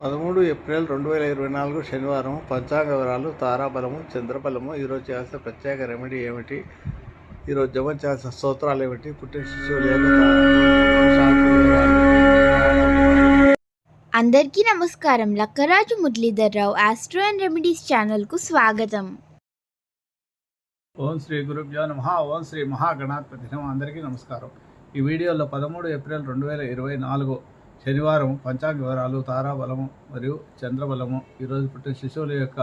పదమూడు ఏప్రిల్ రెండు వేల ఇరవై నాలుగు శనివారం పంచాంగ వివరాలు తారాబలము చంద్రబలము ఈరోజు చేయాల్సిన ప్రత్యేక రెమెడీ ఏమిటి? ఈరోజు జపం చేయాల్సిన స్తోత్రాలు ఏమిటి? పుట్టిన శిశువుల. అందరికీ నమస్కారం. Lakkaraju Muralidharrao astro and remedies ఛానల్కు స్వాగతం. ఓం శ్రీ గురుభ్యో నమ. ఓం శ్రీ మహాగణాధిపతి నమ. అందరికీ నమస్కారం. ఈ వీడియోలో పదమూడు ఏప్రిల్ రెండు వేల ఇరవై నాలుగు శనివారం పంచాంగ వివరాలు తారాబలము మరియు చంద్రబలము. ఈరోజు పుట్టిన శిశువుల యొక్క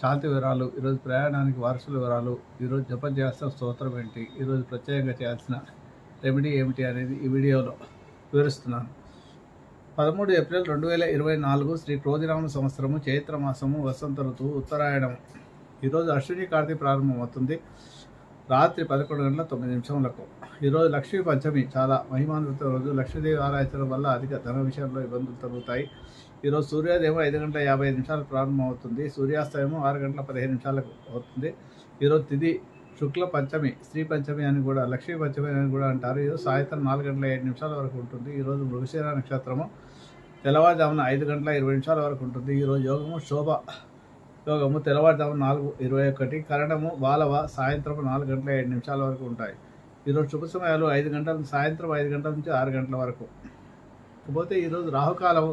శాంతి వివరాలు ఈరోజు ప్రయాణానికి వారసుల వివరాలు ఈరోజు జపం చేయాల్సిన స్తోత్రం ఏంటి ఈరోజు ప్రత్యేకంగా చేయాల్సిన రెమెడీ ఏమిటి అనేది ఈ వీడియోలో వివరిస్తున్నాను. పదమూడు ఏప్రిల్ రెండు వేల ఇరవై నాలుగు శ్రీ క్రోధిరామ సంవత్సరము చైత్ర మాసము వసంత ఋతువు ఉత్తరాయణం ఈరోజు అశ్విని కార్తీ ప్రారంభమవుతుంది. రాత్రి పదకొండు గంటల తొమ్మిది నిమిషములకు. ఈరోజు లక్ష్మీ పంచమి చాలా మహిమాన్విత రోజు. లక్ష్మీదేవి ఆరాధించడం వల్ల అధిక ధన విషయంలో ఇబ్బందులు తగ్గుతాయి. ఈరోజు సూర్యోదయం ఐదు గంటల యాభై ఐదు నిమిషాలకు ప్రారంభమవుతుంది. సూర్యాస్తమయం ఆరు గంటల పదిహేను నిమిషాలకు అవుతుంది. ఈరోజు తిథి శుక్ల పంచమి స్త్రీ పంచమి అని కూడా లక్ష్మీ పంచమి అని కూడా అంటారు. ఈరోజు సాయంత్రం నాలుగు గంటల ఏడు నిమిషాల వరకు ఉంటుంది. ఈరోజు మృగశిర నక్షత్రము తెల్లవారుజామున ఐదు గంటల ఇరవై నిమిషాల వరకు ఉంటుంది. ఈరోజు యోగము శోభ యోగము తెల్లవారుజామున నాలుగు ఇరవై ఒకటి కరణము బాలవ సాయంత్రం నాలుగు గంటల ఏడు నిమిషాల వరకు ఉంటాయి. ఈరోజు శుభ సమయాలు ఐదు గంటల సాయంత్రం ఐదు గంటల నుంచి ఆరు గంటల వరకు. ఇకపోతే ఈరోజు రాహుకాలం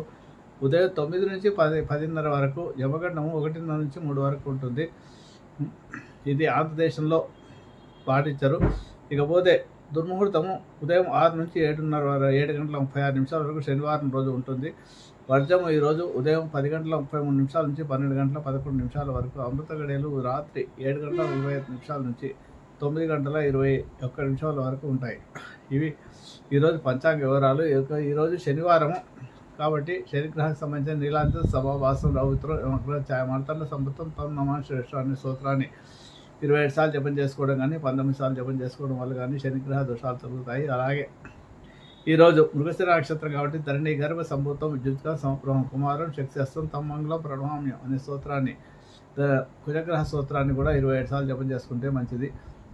ఉదయం తొమ్మిది నుంచి పది పదిన్నర వరకు యమగండము ఒకటిన్నర నుంచి మూడు వరకు ఉంటుంది. ఇది ఆంధ్రదేశంలో పాటించరు. ఇకపోతే దుర్ముహూర్తము ఉదయం ఆరు నుంచి ఏడున్నర వరకు ఏడు గంటల ముప్పై ఆరు నిమిషాల వరకు శనివారం రోజు ఉంటుంది. వర్జము ఈరోజు ఉదయం పది గంటల ముప్పై మూడు నిమిషాల నుంచి పన్నెండు గంటల పదకొండు నిమిషాల వరకు. అమృత గడియలు రాత్రి ఏడు గంటల ఇరవై ఐదు నిమిషాల నుంచి తొమ్మిది గంటల ఇరవై ఒక్క నిమిషాల వరకు ఉంటాయి. ఇవి ఈరోజు పంచాంగ వివరాలు. ఈరోజు శనివారం. కాబట్టి శనిగ్రహానికి సంబంధించిన నీలాంత సభావాసం రౌత్రం మార్తండ సంవృతం తమ నమా శ్రేష్ఠాన్ని సూత్రాన్ని ఇరవై ఏడు సార్లు జపం చేసుకోవడం కానీ పంతొమ్మిది సార్లు జపం చేసుకోవడం వల్ల కానీ శనిగ్రహ దోషాలు తగ్గుతాయి. అలాగే ఈరోజు మృగశిర నక్షత్రం కాబట్టి ధరణి గర్భ సంభూతం విద్యుత్గా సంప్రహం కుమారం శక్తిస్తం తమ మంగళం ప్రణామ్యం అనే సూత్రాన్ని కుజగ్రహ సూత్రాన్ని కూడా ఇరవై ఏడు సార్లు జపం చేసుకుంటే మంచిది.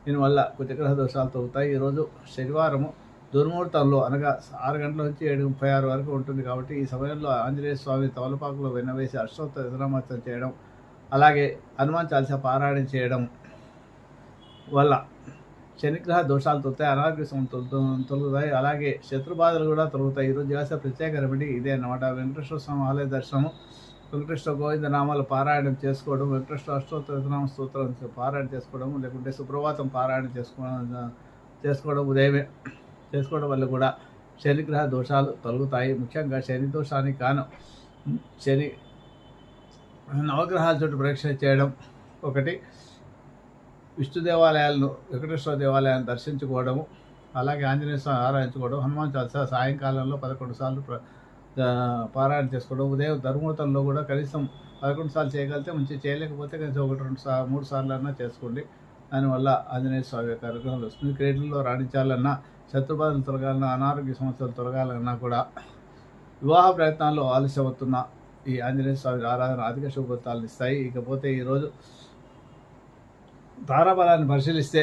దీనివల్ల కుజగ్రహ దోషాలు తగ్గుతాయి ఈరోజు శనివారము దుర్ముహూర్తంలో అనగా ఆరు గంటల నుంచి ఏడు ముప్పై ఆరు వరకు ఉంటుంది కాబట్టి ఈ సమయంలో ఆంజనేయ స్వామి తవలపాకులో వెన్నవేసి అష్టోత్తర విశ్రామర్చన చేయడం అలాగే హనుమాన్ చాలీసా పారాయణ చేయడం వల్ల శనిగ్రహ దోషాలు తొలుతాయి అనారోగ్య తొలుగుతాయి అలాగే శత్రుబాధలు కూడా తొలుగుతాయి. ఈరోజు చేసే ప్రత్యేక రెమెడీ ఇదే అన్నమాట. వెంకటేశ్వర స్వామి ఆలయ దర్శనము వెంకటేశ్వర గోవింద నామాలు పారాయణం చేసుకోవడం వెంకటేశ్వర అష్టోత్తర నామ స్తోత్రం పారాయణ చేసుకోవడం లేకుంటే సుప్రభాతం పారాయణ చేసుకోవడం చేసుకోవడం ఉదయమే చేసుకోవడం వల్ల కూడా శనిగ్రహ దోషాలు తొలగుతాయి. ముఖ్యంగా శని దోషానికి కాను శని నవగ్రహాల చుట్టూ పరీక్ష చేయడం ఒకటి. విష్ణు దేవాలయాలను వెంకటేశ్వర దేవాలయాన్ని దర్శించుకోవడము అలాగే ఆంజనేయ స్వామి ఆరాధించుకోవడం హనుమాన్ చాలీసా సాయంకాలంలో పదకొండు సార్లు ప్ర- పారాయణ చేసుకోవడం ఉదయం ధర్మూతంలో కూడా కనీసం పదకొండు సార్లు చేయగలిగితే మంచి చేయలేకపోతే కనీసం ఒకటి రెండు సార్ మూడు సార్లు అన్నా చేసుకోండి. దానివల్ల ఆంజనేయ స్వామి యొక్క అనుగ్రహాలు వస్తుంది క్రీడల్లో రాణించాలన్నా శత్రుబాధలు తొలగాలన్నా అనారోగ్య సమస్యలు తొలగాలన్నా కూడా వివాహ ప్రయత్నాల్లో ఆలస్యమవుతున్న ఈ ఆంజనేయ స్వామి ఆరాధన అధిక శుభత్వాలను ఇస్తాయి. ఇకపోతే ఈరోజు తారాబలాన్ని పరిశీలిస్తే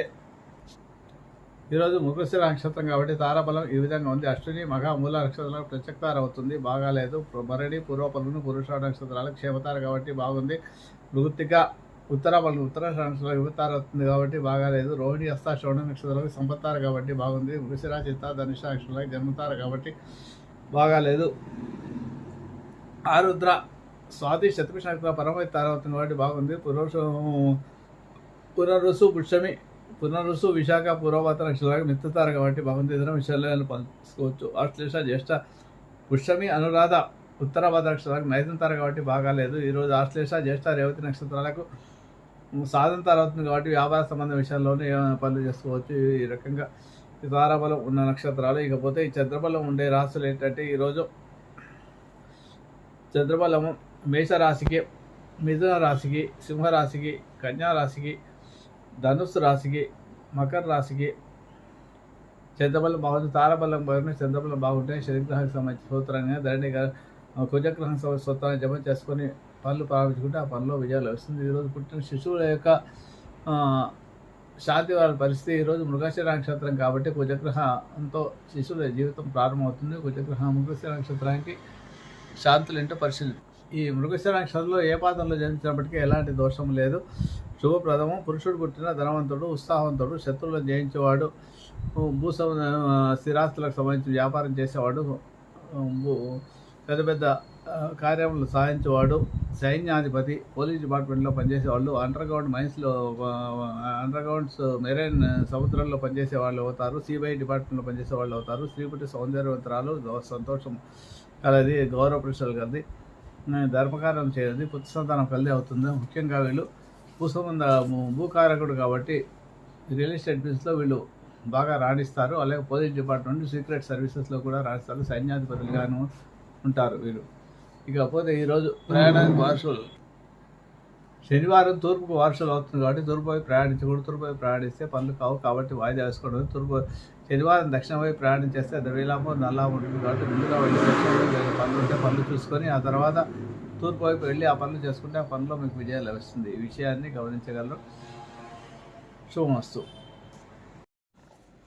ఈరోజు మృగశిర నక్షత్రం కాబట్టి తారాబలం ఈ విధంగా ఉంది. అశ్విని మహా మూల నక్షత్రాలకు ప్రత్యక్తార అవుతుంది. బాగాలేదు. భరణి పూర్వపలను పురుష నక్షత్రాలకు క్షేమతార కాబట్టి బాగుంది. మృగతిక ఉత్తర పలు ఉత్తర నక్షత్రాలకు యువతార అవుతుంది కాబట్టి బాగాలేదు. రోహిణి హస్త శ్రవణ నక్షత్రాలకు సంపత్తార కాబట్టి బాగుంది. మృగశిర చిత్త ధనుష నక్షత్రాలకు జన్మతార కాబట్టి బాగాలేదు. ఆరుద్ర స్వాతి శతభిష నక్షత్రం పరమై కాబట్టి బాగుంది. పురుష పునరుసు పుష్యమి పునరుసు విశాఖ పూర్వపాత నక్షత్రాలకు మిత్రతారు కాబట్టి బాగుంది ఏదైనా విషయాలు పంచుకోవచ్చు. ఆశ్లేష జ్యేష్ఠ పుష్యమి అనురాధ ఉత్తరాబాద నక్షత్రాలకు నైతంతార కాబట్టి బాగాలేదు ఈరోజు ఆశ్లేష జ్యేష్ఠ రేవతి నక్షత్రాలకు సాధన అవుతుంది కాబట్టి వ్యాపార సంబంధ విషయాల్లోనే ఏమైనా పనులు చేసుకోవచ్చు. ఈ రకంగా తారబలం తారాబలం ఉన్న నక్షత్రాలు. ఇకపోతే ఈ చంద్రబలం ఉండే రాశులు ఏంటంటే ఈరోజు చంద్రబలము మేషరాశికి మిథున రాశికి సింహరాశికి కన్యారాశికి రాశికి రాశికి మకర రాశికి చంద్రబలం బాగుంది తారబలం బాగుంది చంద్రబలం బాగుంటే శనిగ్రహానికి సంబంధించిన సూత్రాన్ని ధరణి గారు కుజగ్రహం సూత్రాన్ని జమ చేసుకొని పనులు ప్రారంభించుకుంటే ఆ పనిలో విజయాలు లభిస్తుంది. ఈరోజు పుట్టిన శిశువుల యొక్క శాంతి వారి పరిస్థితి ఈరోజు మృగశిర నక్షత్రం కాబట్టి కుజగ్రహంతో శిశువుల జీవితం ప్రారంభమవుతుంది. కుజగ్రహం మృగశిర నక్షత్రానికి శాంతులు ఏంటో పరిశీలి ఈ మృగశిర నక్షత్రంలో ఏ పాత్రలో జన్మించినప్పటికీ ఎలాంటి దోషం లేదు. శుభప్రదము. పురుషుడు పుట్టిన ధనవంతుడు ఉత్సాహవంతుడు శత్రువులను జయించేవాడు భూసం స్థిరాస్తులకు సంబంధించి వ్యాపారం చేసేవాడు భూ- పెద్ద పెద్ద కార్యములు సాధించేవాడు సైన్యాధిపతి పోలీస్ డిపార్ట్మెంట్లో పనిచేసేవాళ్ళు అండర్గ్రౌండ్ మైన్స్లో అండర్గ్రౌండ్స్ మెరైన్ సముద్రంలో పనిచేసే వాళ్ళు అవుతారు సిబిఐ డిపార్ట్మెంట్లో పనిచేసే వాళ్ళు అవుతారు శ్రీపతి సౌందర్యవంతరాలు సంతోషం కలది గౌరవ పురుషులు కలది ధర్మకారం చేయదు పుత్ర సంతానం కలిది అవుతుంది. ముఖ్యంగా వీళ్ళు భూసంబంధ భూకారకుడు కాబట్టి రియల్ ఎస్టేట్ బిజినెస్లో వీళ్ళు బాగా రాణిస్తారు. అలాగే పోలీస్ డిపార్ట్మెంట్ సీక్రెట్ సర్వీసెస్లో కూడా రాణిస్తారు. సైన్యాధిపతులుగాను ఉంటారు వీరు ఇకపోతే ఈరోజు ప్రయాణానికి వారసులు శనివారం తూర్పుకు వర్షాలు అవుతుంది కాబట్టి తూర్పు వైపు ప్రయాణించకూడదు తూర్పు వైపు ప్రయాణిస్తే పనులు కావు కాబట్టి వాయిదా వేసుకోవడం తూర్పు శనివారం దక్షిణ వైపు ప్రయాణం చేస్తే అది వేలాపం ఉంటుంది కాబట్టి ముందుగా వెళ్ళి దక్షిణ వైపు పనులు ఉంటే పనులు చూసుకొని ఆ తర్వాత తూర్పు వైపు వెళ్ళి ఆ పనులు చేసుకుంటే ఆ పనిలో మీకు విజయం లభిస్తుంది. ఈ విషయాన్ని గమనించగలరు. శుభమస్తు.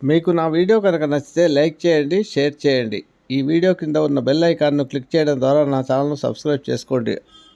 మీకు నా వీడియో కనుక నచ్చితే లైక్ చేయండి షేర్ చేయండి. ఈ వీడియో కింద ఉన్న బెల్ ఐకాన్ను క్లిక్ చేయడం ద్వారా నా ఛానల్ను సబ్స్క్రైబ్ చేసుకోండి.